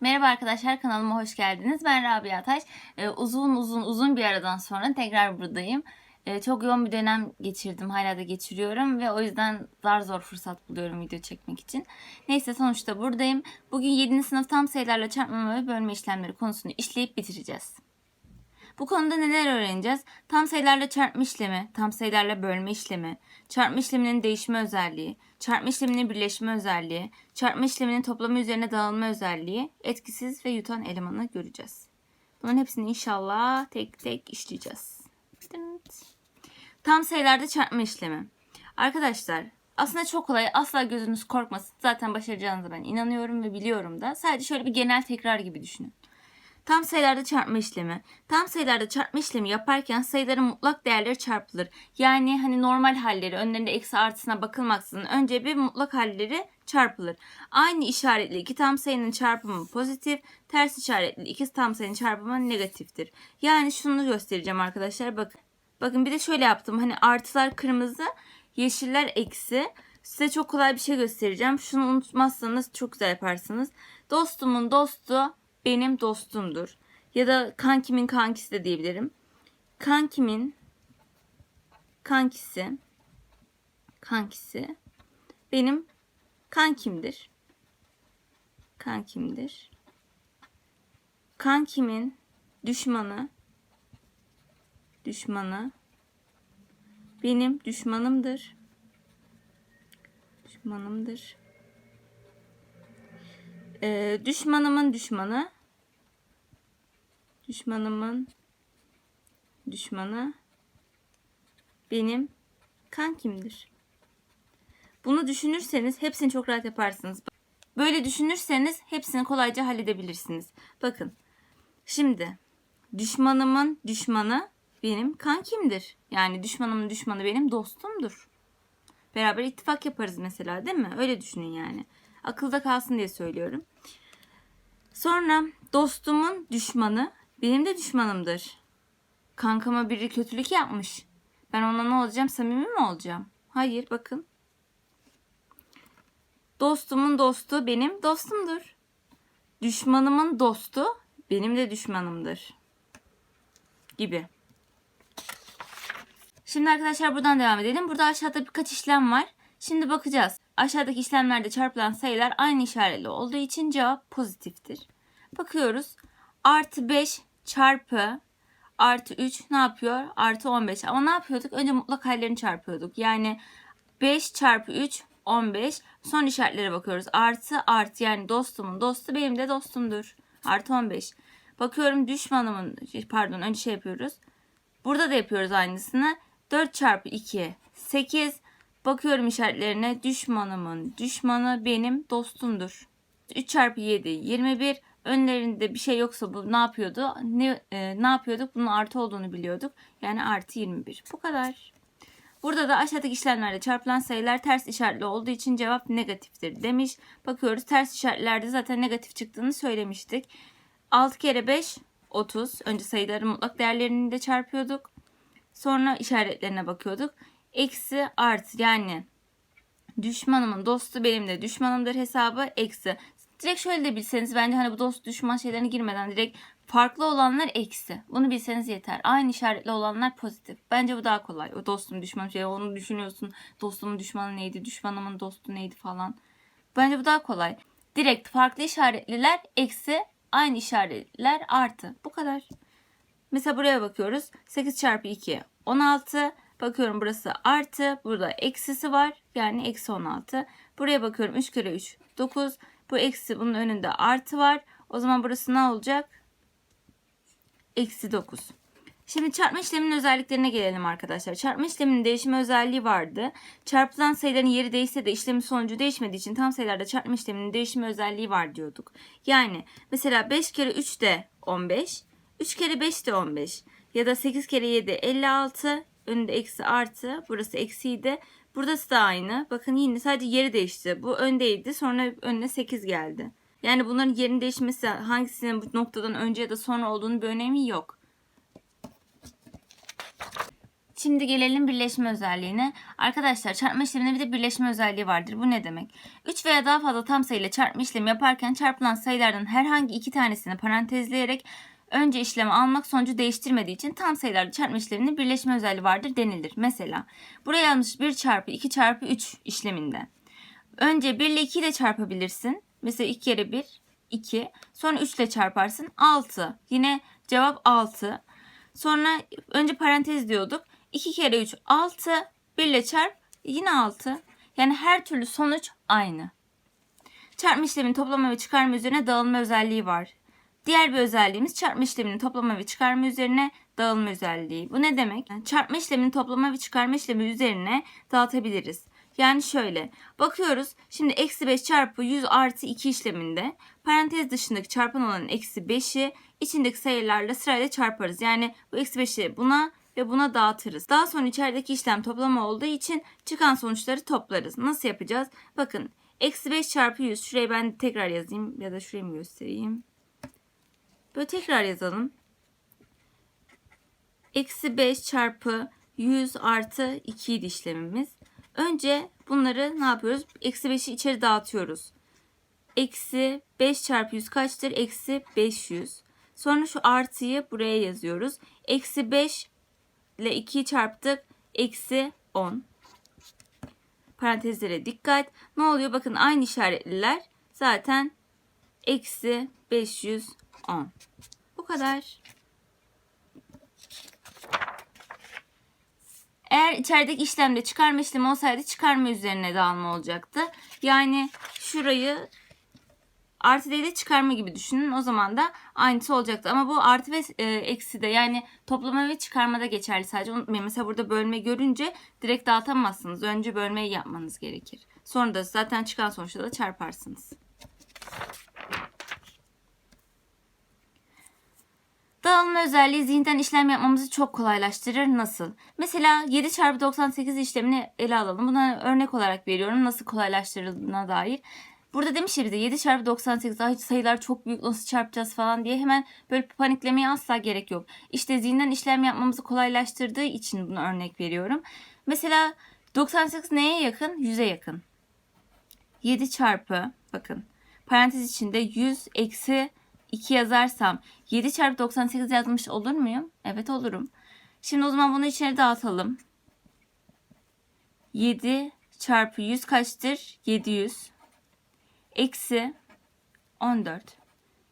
Merhaba arkadaşlar kanalıma hoş geldiniz. Ben Rabia Taş. Ee, uzun uzun uzun bir aradan sonra tekrar buradayım. Ee, çok yoğun bir dönem geçirdim. Hala da geçiriyorum ve o yüzden zar zor fırsat buluyorum video çekmek için. Neyse sonuçta buradayım. Bugün 7. sınıf tam sayılarla çarpma ve bölme işlemleri konusunu işleyip bitireceğiz. Bu konuda neler öğreneceğiz? Tam sayılarla çarpma işlemi, tam sayılarla bölme işlemi, çarpma işleminin değişme özelliği, çarpma işleminin birleşme özelliği, çarpma işleminin toplama üzerine dağılma özelliği, etkisiz ve yutan elemanı göreceğiz. Bunların hepsini inşallah tek tek işleyeceğiz. Tam sayılarda çarpma işlemi. Arkadaşlar aslında çok kolay. Asla gözünüz korkmasın. Zaten başaracağınıza ben inanıyorum ve biliyorum da. Sadece şöyle bir genel tekrar gibi düşünün. Tam sayılarda çarpma işlemi. Tam sayılarda çarpma işlemi yaparken sayıların mutlak değerleri çarpılır. Yani hani normal halleri önlerinde eksi artısına bakılmaksızın önce bir mutlak halleri çarpılır. Aynı işaretli iki tam sayının çarpımı pozitif, ters işaretli iki tam sayının çarpımı negatiftir. Yani şunu göstereceğim arkadaşlar bakın. Bakın bir de şöyle yaptım. Hani artılar kırmızı, yeşiller eksi. Size çok kolay bir şey göstereceğim. Şunu unutmazsanız çok güzel yaparsınız. Dostumun dostu benim dostumdur. Ya da kankimin kankisi de diyebilirim. Kankimin kankisi kankisi benim kankimdir. Kankimdir. Kankimin düşmanı düşmanı benim düşmanımdır. Düşmanımdır. Ee, düşmanımın düşmanı düşmanımın düşmanı benim kankimdir. Bunu düşünürseniz hepsini çok rahat yaparsınız. Böyle düşünürseniz hepsini kolayca halledebilirsiniz. Bakın. Şimdi düşmanımın düşmanı benim kankimdir. Yani düşmanımın düşmanı benim dostumdur. Beraber ittifak yaparız mesela değil mi? Öyle düşünün yani. Akılda kalsın diye söylüyorum. Sonra dostumun düşmanı benim de düşmanımdır. Kankama biri kötülük yapmış. Ben ona ne olacağım? Samimi mi olacağım? Hayır bakın. Dostumun dostu benim dostumdur. Düşmanımın dostu benim de düşmanımdır. Gibi. Şimdi arkadaşlar buradan devam edelim. Burada aşağıda birkaç işlem var. Şimdi bakacağız. Aşağıdaki işlemlerde çarpılan sayılar aynı işaretli olduğu için cevap pozitiftir. Bakıyoruz. Artı 5 çarpı artı 3 ne yapıyor? Artı 15. Ama ne yapıyorduk? Önce mutlak hallerini çarpıyorduk. Yani 5 çarpı 3 15. Son işaretlere bakıyoruz. Artı artı yani dostumun dostu benim de dostumdur. Artı 15. Bakıyorum düşmanımın pardon önce şey yapıyoruz. Burada da yapıyoruz aynısını. 4 çarpı 2 8. Bakıyorum işaretlerine düşmanımın düşmanı benim dostumdur. 3 çarpı 7 21. Önlerinde bir şey yoksa bu ne yapıyordu? Ne, e, ne yapıyorduk? Bunun artı olduğunu biliyorduk. Yani artı 21. Bu kadar. Burada da aşağıdaki işlemlerde çarpılan sayılar ters işaretli olduğu için cevap negatiftir demiş. Bakıyoruz ters işaretlerde zaten negatif çıktığını söylemiştik. 6 kere 5 30. Önce sayıların mutlak değerlerini de çarpıyorduk. Sonra işaretlerine bakıyorduk. Eksi artı yani düşmanımın dostu benim de düşmanımdır hesabı eksi. Direkt şöyle de bilseniz bence hani bu dost düşman şeylerine girmeden direkt farklı olanlar eksi. Bunu bilseniz yeter. Aynı işaretli olanlar pozitif. Bence bu daha kolay. O dostum düşman şey onu düşünüyorsun. Dostumun düşmanı neydi? Düşmanımın dostu neydi falan. Bence bu daha kolay. Direkt farklı işaretliler eksi aynı işaretliler artı. Bu kadar. Mesela buraya bakıyoruz. 8 çarpı 2 16. Bakıyorum burası artı. Burada eksisi var. Yani eksi 16. Buraya bakıyorum 3 kere 3 9. Bu eksi bunun önünde artı var. O zaman burası ne olacak? Eksi 9. Şimdi çarpma işleminin özelliklerine gelelim arkadaşlar. Çarpma işleminin değişme özelliği vardı. Çarpılan sayıların yeri değişse de işlemin sonucu değişmediği için tam sayılarda çarpma işleminin değişme özelliği var diyorduk. Yani mesela 5 kere 3 de 15. 3 kere 5 de 15. Ya da 8 kere 7 56. Önünde eksi artı. Burası eksiydi. Burası da aynı. Bakın yine sadece yeri değişti. Bu öndeydi. Sonra önüne 8 geldi. Yani bunların yerin değişmesi hangisinin bu noktadan önce ya da sonra olduğunu bir önemi yok. Şimdi gelelim birleşme özelliğine. Arkadaşlar çarpma işleminde bir de birleşme özelliği vardır. Bu ne demek? 3 veya daha fazla tam sayıyla çarpma işlemi yaparken çarpılan sayılardan herhangi iki tanesini parantezleyerek önce işlemi almak sonucu değiştirmediği için tam sayılarda çarpma işleminin birleşme özelliği vardır denilir. Mesela buraya yazmış 1 çarpı 2 çarpı 3 işleminde. Önce 1 ile 2 ile çarpabilirsin. Mesela 2 kere 1 2. Sonra 3 ile çarparsın 6. Yine cevap 6. Sonra önce parantez diyorduk. 2 kere 3 6. 1 ile çarp yine 6. Yani her türlü sonuç aynı. Çarpma işleminin toplama ve çıkarma üzerine dağılma özelliği var. Diğer bir özelliğimiz çarpma işleminin toplama ve çıkarma üzerine dağılma özelliği. Bu ne demek? Yani çarpma işleminin toplama ve çıkarma işlemi üzerine dağıtabiliriz. Yani şöyle bakıyoruz şimdi eksi 5 çarpı 100 artı 2 işleminde parantez dışındaki çarpan olanın eksi 5'i içindeki sayılarla sırayla çarparız. Yani bu eksi 5'i buna ve buna dağıtırız. Daha sonra içerideki işlem toplama olduğu için çıkan sonuçları toplarız. Nasıl yapacağız? Bakın eksi 5 çarpı 100 şurayı ben tekrar yazayım ya da şurayı mı göstereyim? Böyle tekrar yazalım. Eksi 5 çarpı 100 artı 2 idi işlemimiz. Önce bunları ne yapıyoruz? Eksi 5'i içeri dağıtıyoruz. Eksi 5 çarpı 100 kaçtır? Eksi 500. Sonra şu artıyı buraya yazıyoruz. Eksi 5 ile 2'yi çarptık. Eksi 10. Parantezlere dikkat. Ne oluyor? Bakın aynı işaretliler zaten eksi 510. Bu kadar. Eğer içerideki işlemde çıkarma işlemi olsaydı çıkarma üzerine dağılma olacaktı. Yani şurayı artı değil de çıkarma gibi düşünün. O zaman da aynısı olacaktı. Ama bu artı ve e, eksi de yani toplama ve çıkarmada geçerli sadece. Unutmayın mesela burada bölme görünce direkt dağıtamazsınız. Önce bölmeyi yapmanız gerekir. Sonra da zaten çıkan sonuçta da çarparsınız. Dağılma özelliği zihinden işlem yapmamızı çok kolaylaştırır. Nasıl? Mesela 7 çarpı 98 işlemini ele alalım. Buna örnek olarak veriyorum nasıl kolaylaştırıldığına dair. Burada demiş ya bize 7 çarpı 98 ah sayılar çok büyük nasıl çarpacağız falan diye hemen böyle paniklemeye asla gerek yok. İşte zihinden işlem yapmamızı kolaylaştırdığı için bunu örnek veriyorum. Mesela 98 neye yakın? 100'e yakın. 7 çarpı bakın parantez içinde 100 eksi 2 yazarsam 7 çarpı 98 yazmış olur muyum? Evet olurum. Şimdi o zaman bunu içeri dağıtalım. 7 çarpı 100 kaçtır? 700. Eksi 14.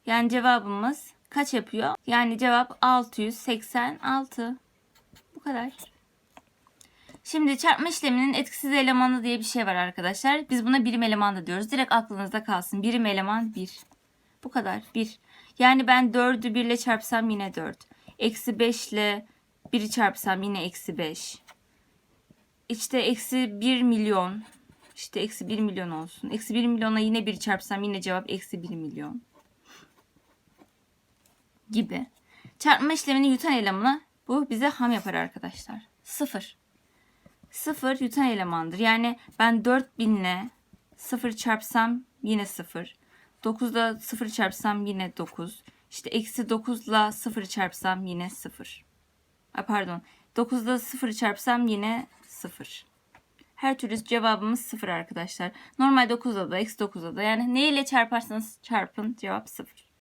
Yani cevabımız kaç yapıyor? Yani cevap 686. Bu kadar. Şimdi çarpma işleminin etkisiz elemanı diye bir şey var arkadaşlar. Biz buna birim eleman da diyoruz. Direkt aklınızda kalsın. Birim eleman 1. Bu kadar. 1. Yani ben 4'ü 1 ile çarpsam yine 4. Eksi 5 ile 1'i çarpsam yine eksi 5. İşte eksi 1 milyon. İşte eksi 1 milyon olsun. Eksi 1 milyona yine 1'i çarpsam yine cevap eksi 1 milyon. Gibi. Çarpma işlemini yutan elemanı bu bize ham yapar arkadaşlar. 0. 0 yutan elemandır. Yani ben 4000 ile 0 çarpsam yine 0. 9 ile 0 çarpsam yine 9. İşte eksi 9 ile 0 çarpsam yine 0. Ay pardon. 9 ile 0 çarpsam yine 0. Her türlü cevabımız 0 arkadaşlar. Normal 9'da da eksi 9'da da yani ne ile çarparsanız çarpın cevap 0.